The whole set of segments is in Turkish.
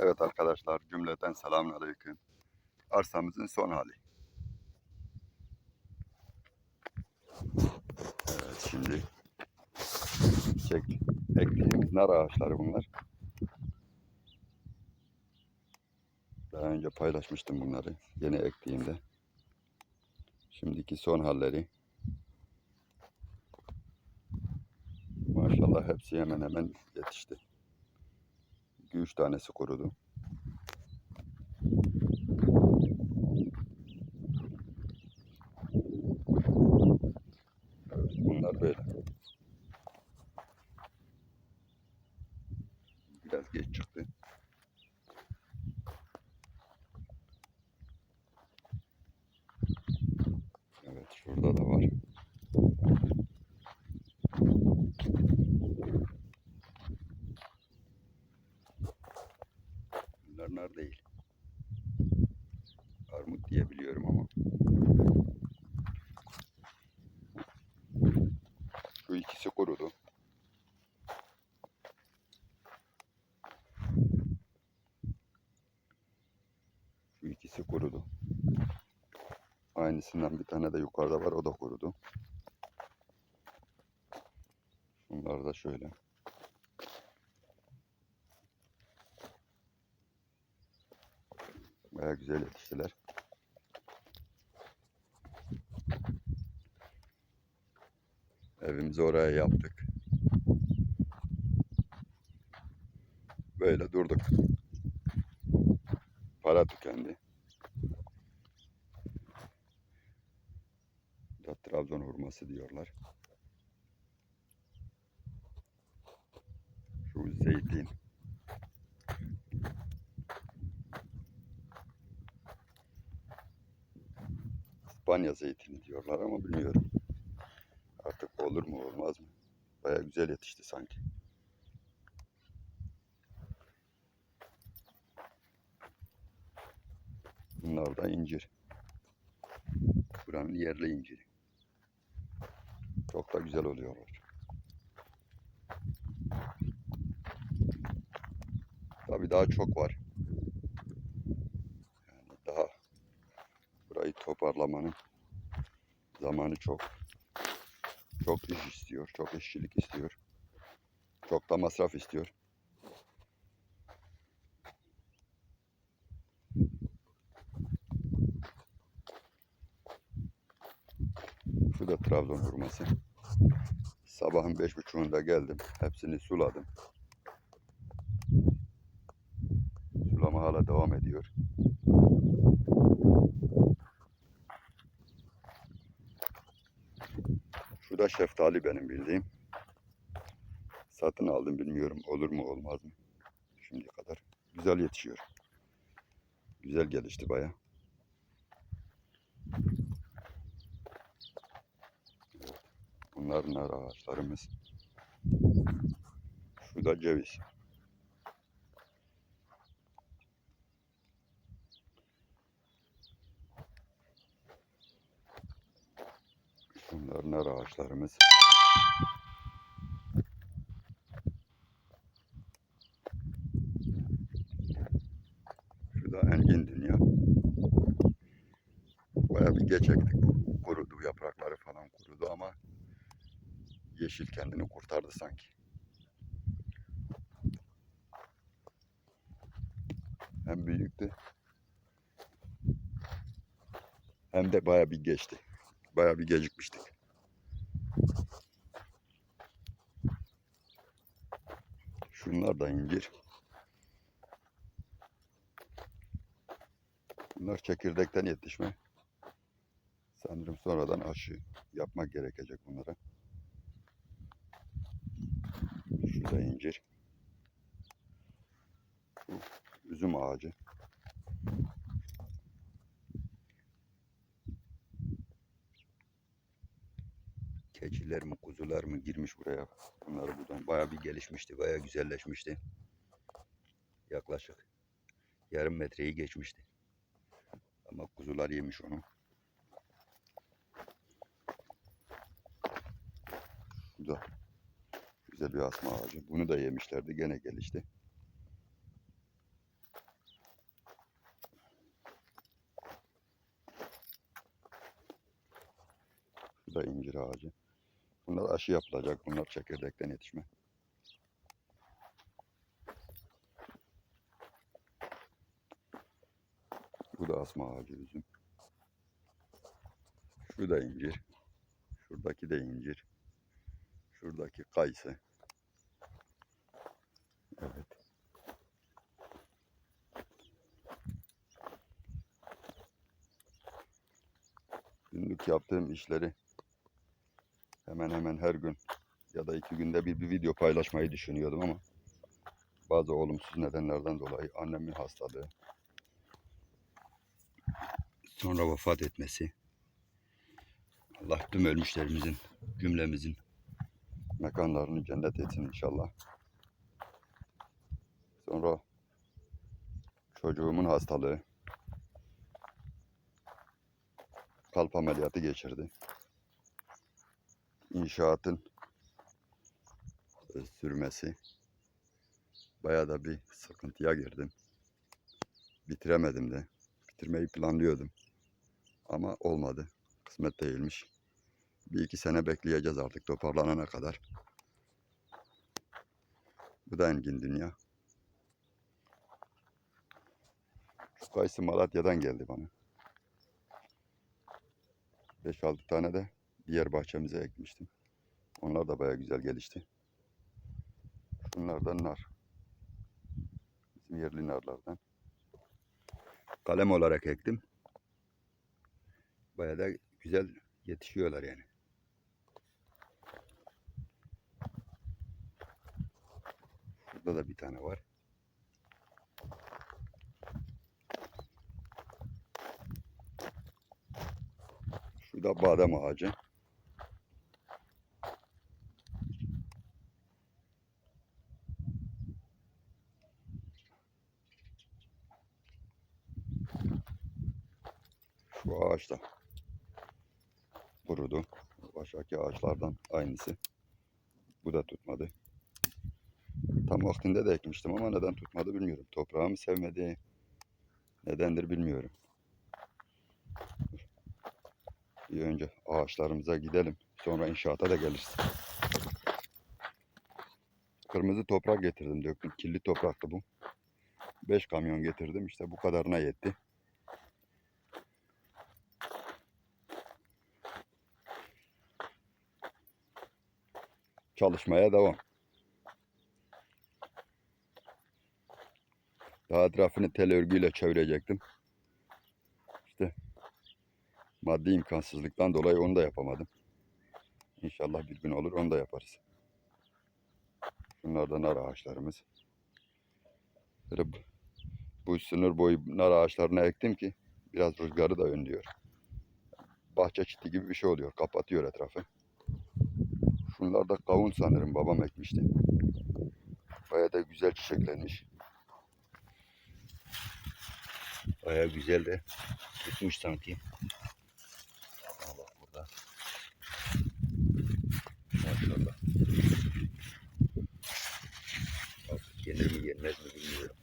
Evet arkadaşlar cümleten selamünaleyküm. Arsamızın son hali. Evet şimdi çek ektiğimiz nar ağaçları bunlar. Daha önce paylaşmıştım bunları yeni ektiğimde. Şimdiki son halleri. Maşallah hepsi hemen hemen yetişti. 2-3 tanesi kurudu. Evet, bunlar böyle. Biraz geç çıktı. Evet, şurada da var. Bunlar nar değil. Armut diye biliyorum ama. Şu ikisi kurudu. Şu ikisi kurudu. Aynısından bir tane de yukarıda var. O da kurudu. Bunlar da şöyle. Baya güzel yetiştiler. Evimizi oraya yaptık. Böyle durduk. Para tükendi. Da Trabzon hurması diyorlar. Şu zeytin. İspanya zeytini diyorlar ama bilmiyorum. Artık olur mu olmaz mı? Baya güzel yetişti sanki. Bunlar da incir. Buranın yerli inciri. Çok da güzel oluyorlar. Tabii daha çok var. Yani daha burayı toparlamanın zamanı çok. Çok iş istiyor, çok işçilik istiyor. Çok da masraf istiyor. Şu da Trabzon hurması. Sabahın beş buçuğunda geldim. Hepsini suladım. Sulama hala devam ediyor. Şu da şeftali benim bildiğim. Satın aldım bilmiyorum olur mu olmaz mı. Şimdiye kadar güzel yetişiyor. Güzel gelişti baya. Bunlar nar ağaçlarımız. Şu da ceviz. Bunlar nar ağaçlarımız. Şu da engin dünya. Bayağı bir geç ektik bu. Kurudu yaprakları falan kurudu ama yeşil kendini kurtardı sanki. Hem büyüktü hem de bayağı bir geçti. Bayağı bir gecikmiştik. Şunlar da incir. Bunlar çekirdekten yetişme. Sanırım sonradan aşı yapmak gerekecek bunlara. Şurada incir. Şu üzüm ağacı. Keçiler mi kuzular mı girmiş buraya. Bunları buradan bayağı bir gelişmişti. Bayağı güzelleşmişti. Yaklaşık yarım metreyi geçmişti. Ama kuzular yemiş onu. güzel bir asma ağacı. Bunu da yemişlerdi. Gene gelişti. Bu da incir ağacı. Bunlar aşı yapılacak. Bunlar çekirdekten yetişme. Bu da asma ağacı üzüm. Şu da incir. Şuradaki de incir. Şuradaki kayısı. Evet. Günlük yaptığım işleri hemen hemen her gün ya da iki günde bir, bir video paylaşmayı düşünüyordum ama bazı olumsuz nedenlerden dolayı annemin hastalığı, sonra vefat etmesi, Allah tüm ölmüşlerimizin, cümlemizin mekanlarını cennet etsin inşallah. Sonra çocuğumun hastalığı, kalp ameliyatı geçirdi. İnşaatın e, sürmesi bayağı da bir sıkıntıya girdim. Bitiremedim de. Bitirmeyi planlıyordum. Ama olmadı. Kısmet değilmiş. Bir iki sene bekleyeceğiz artık toparlanana kadar. Bu da engin dünya. Şu kayısı Malatya'dan geldi bana. 5-6 tane de diğer bahçemize ekmiştim. Onlar da baya güzel gelişti. Şunlardan nar. Bizim yerli narlardan. Kalem olarak ektim. Baya da güzel yetişiyorlar yani. Burada da bir tane var. Şu da badem ağacı. Şu ağaç da kurudu. Baştaki ağaçlardan aynısı. Bu da tutmadı. Tam vaktinde de ekmiştim ama neden tutmadı bilmiyorum. Toprağımı sevmedi. Nedendir bilmiyorum. Bir önce ağaçlarımıza gidelim. Sonra inşaata da geliriz. Kırmızı toprak getirdim döktüm. Kirli topraktı bu. 5 kamyon getirdim. İşte bu kadarına yetti. Çalışmaya devam. Daha etrafını tel örgüyle çevirecektim. Maddi imkansızlıktan dolayı onu da yapamadım. İnşallah bir gün olur onu da yaparız. Şunlar da nar ağaçlarımız. Böyle bu, bu sınır boyu nar ağaçlarına ektim ki biraz rüzgarı da önlüyor. Bahçe çiti gibi bir şey oluyor. Kapatıyor etrafı. Şunlar da kavun sanırım babam ekmişti. Baya da güzel çiçeklenmiş. Baya güzel de tutmuş sanki. Aa, bak burada. Maşallah. Artık yenir mi bilmiyorum.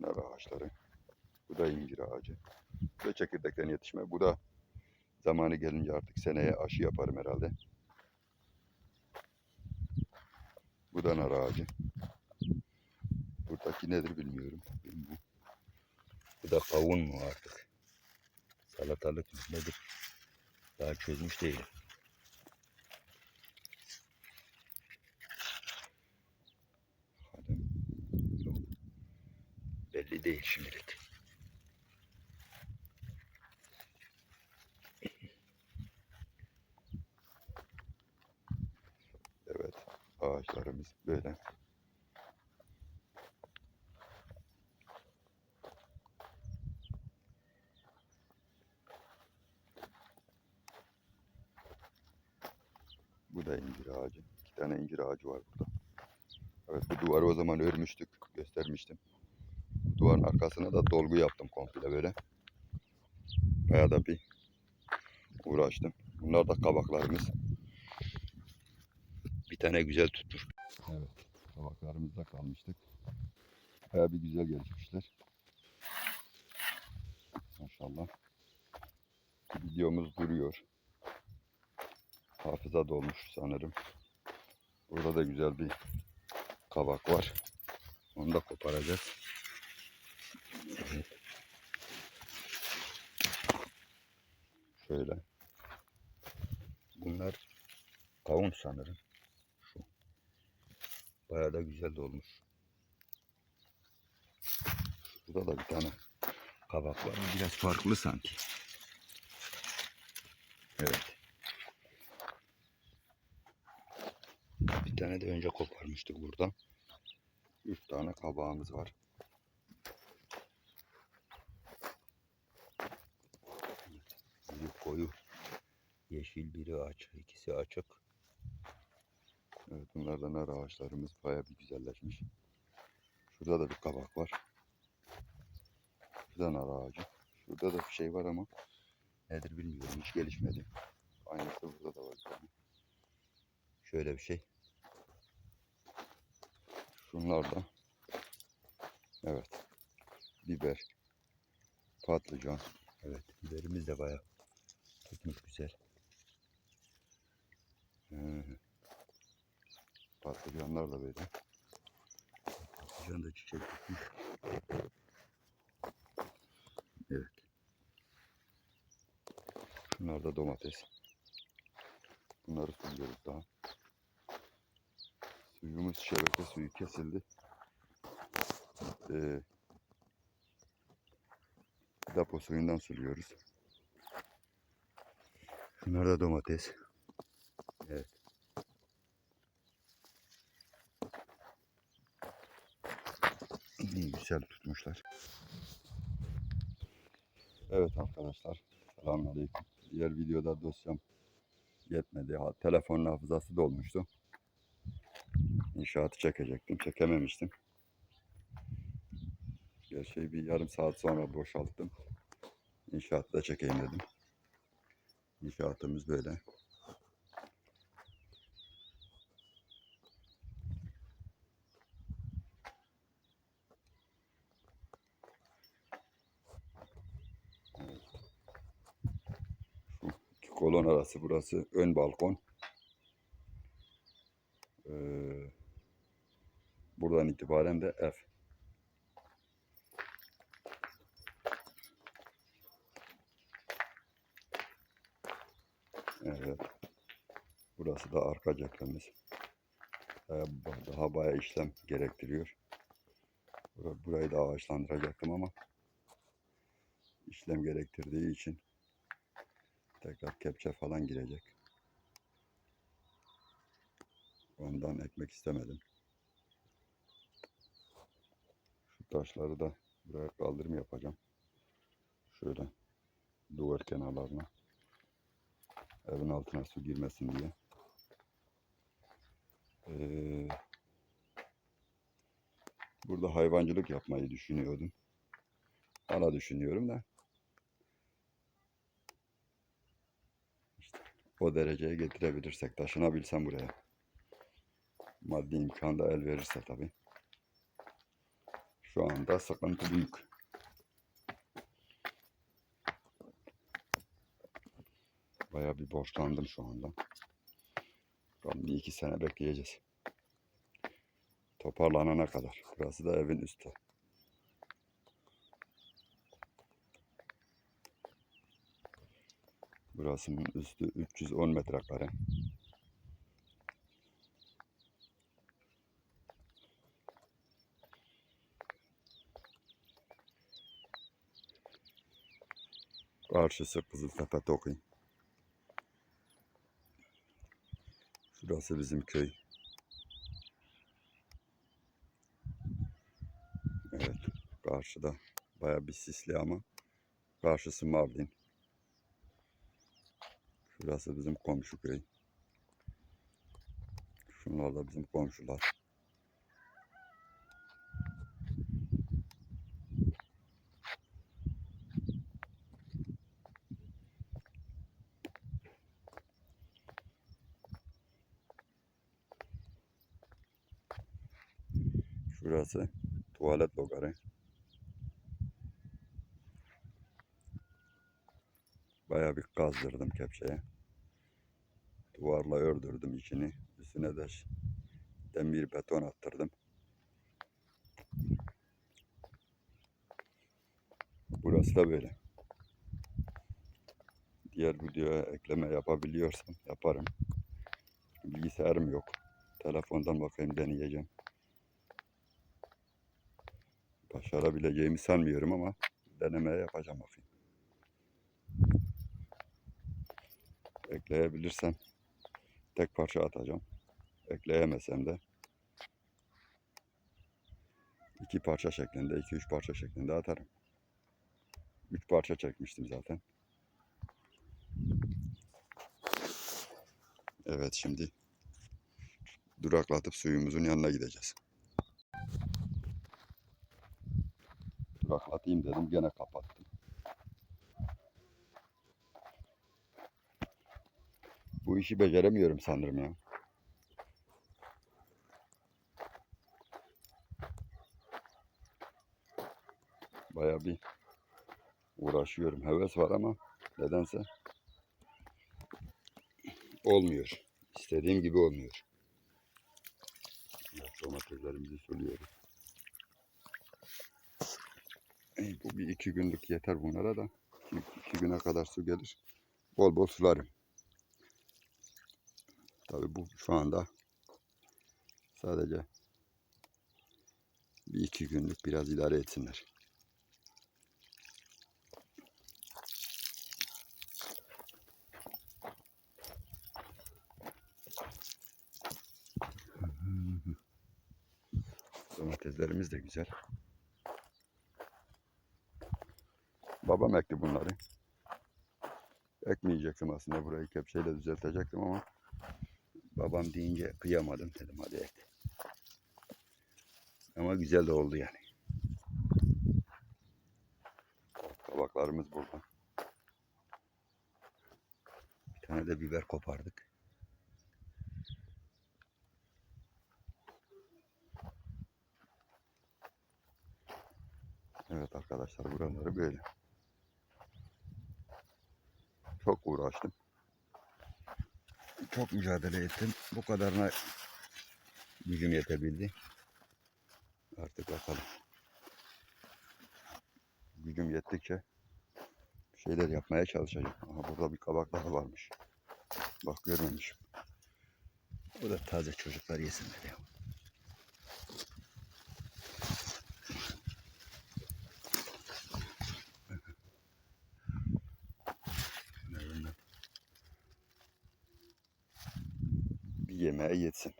Nar ağaçları. Bu da incir ağacı. Bu çekirdekten yetişme. Bu da zamanı gelince artık seneye aşı yaparım herhalde. Bu da nar ağacı. Buradaki nedir bilmiyorum. Bilmiyorum. Bu da kavun mu artık? Salatalık mı nedir? Daha çözmüş değilim. Belli değil şimdilik. Evet, ağaçlarımız böyle. Bu da incir ağacı. İki tane incir ağacı var burada. Evet bu duvarı o zaman örmüştük. Göstermiştim. Duvarın arkasına da dolgu yaptım komple böyle. Bayağı da bir uğraştım. Bunlar da kabaklarımız. Bir tane güzel tutmuş. Evet. Kabaklarımızda kalmıştık. Bayağı bir güzel gelişmişler. Maşallah. videomuz duruyor. Hafıza dolmuş sanırım. Burada da güzel bir kabak var. Onu da koparacağız. Şöyle. Bunlar kavun sanırım. Şu. Bayağı da güzel dolmuş. Burada da bir tane kabak var. Biraz farklı sanki. Evet. Bir tane de önce koparmıştık buradan. Üç tane kabağımız var. Biri koyu. Yeşil biri açık. ikisi açık. Evet bunlar da nar ağaçlarımız bayağı bir güzelleşmiş. Şurada da bir kabak var. Şurada nar ağacı. Şurada da bir şey var ama nedir bilmiyorum. Hiç gelişmedi. Aynısı burada da var bir tane. Şöyle bir şey. Şunlar da. Evet. Biber. Patlıcan. Evet. Biberimiz de bayağı tutmuş güzel. Ee, patlıcanlar da böyle. Patlıcan da çiçek tutmuş. Evet. Şunlar da domates. Bunları suluyoruz daha. Suyumuz şebeke suyu kesildi. Ee, depo suyundan suluyoruz. Bunlar da domates. Evet. İyi güzel tutmuşlar. Evet arkadaşlar. Selamünaleyküm. Diğer videoda dosyam yetmedi. Ha, telefonun hafızası dolmuştu. İnşaatı çekecektim. Çekememiştim. Gerçeği bir yarım saat sonra boşalttım. İnşaatı da çekeyim dedim. İnşaatımız böyle. İki kolon arası burası ön balkon. Ee, buradan itibaren de ev. Evet. Burası da arka cephemiz. Ee, Daha bayağı işlem gerektiriyor. Bura- Burayı da ağaçlandıracaktım ama işlem gerektirdiği için tekrar kepçe falan girecek. Ondan ekmek istemedim. Şu taşları da buraya kaldırım yapacağım. Şöyle duvar kenarlarına. Evin altına su girmesin diye. Ee, burada hayvancılık yapmayı düşünüyordum. Hala düşünüyorum da. İşte o dereceye getirebilirsek, taşınabilsem buraya. Maddi imkan da el verirse tabii. Şu anda sıkıntı büyük. Bayağı bir borçlandım şu anda. Bakalım bir iki sene bekleyeceğiz. Toparlanana kadar. Burası da evin üstü. Burasının üstü 310 metrekare. Karşısı Kızıltepe Toki. Şurası bizim köy. Evet. Karşıda baya bir sisli ama karşısı Mardin. Şurası bizim komşu köy. Şunlar da bizim komşular. Şurası tuvalet logarı. Baya bir kazdırdım kepçeye. Duvarla ördürdüm içini. Üstüne de demir beton attırdım. Burası da böyle. Diğer videoya ekleme yapabiliyorsam yaparım. Bilgisayarım yok. Telefondan bakayım deneyeceğim. Başarabileceğimi sanmıyorum ama denemeye yapacağım bakayım. Ekleyebilirsem tek parça atacağım. Ekleyemesem de iki parça şeklinde, iki üç parça şeklinde atarım. Üç parça çekmiştim zaten. Evet şimdi duraklatıp suyumuzun yanına gideceğiz. Duraklatayım dedim gene kapattım. Bu işi beceremiyorum sanırım ya. Baya bir uğraşıyorum. Heves var ama nedense olmuyor. İstediğim gibi olmuyor. Domateslerimizi suluyoruz. Bu bir iki günlük yeter bunlara da. İki, iki güne kadar su gelir. Bol bol sularım. Tabi bu şu anda sadece bir iki günlük biraz idare etsinler. Domateslerimiz de güzel. Babam ekti bunları. Ekmeyecektim aslında burayı kepçeyle düzeltecektim ama babam deyince kıyamadım dedim hadi ek. Ama güzel de oldu yani. Kabaklarımız burada. Bir tane de biber kopardık. Evet arkadaşlar buraları böyle. Çok uğraştım. Çok mücadele ettim. Bu kadarına gücüm yetebildi. Artık bakalım. Gücüm yettikçe şeyler yapmaya çalışacağım. Aha burada bir kabak daha varmış. Bak görmemişim. O da taze çocuklar yesinler ya. Bunlardan yemeğe yetsin.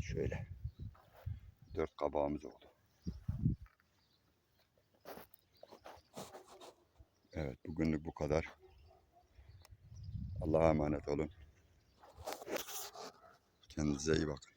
Şöyle. Dört kabağımız oldu. Evet bugünlük bu kadar. Allah'a emanet olun. Kendinize iyi bakın.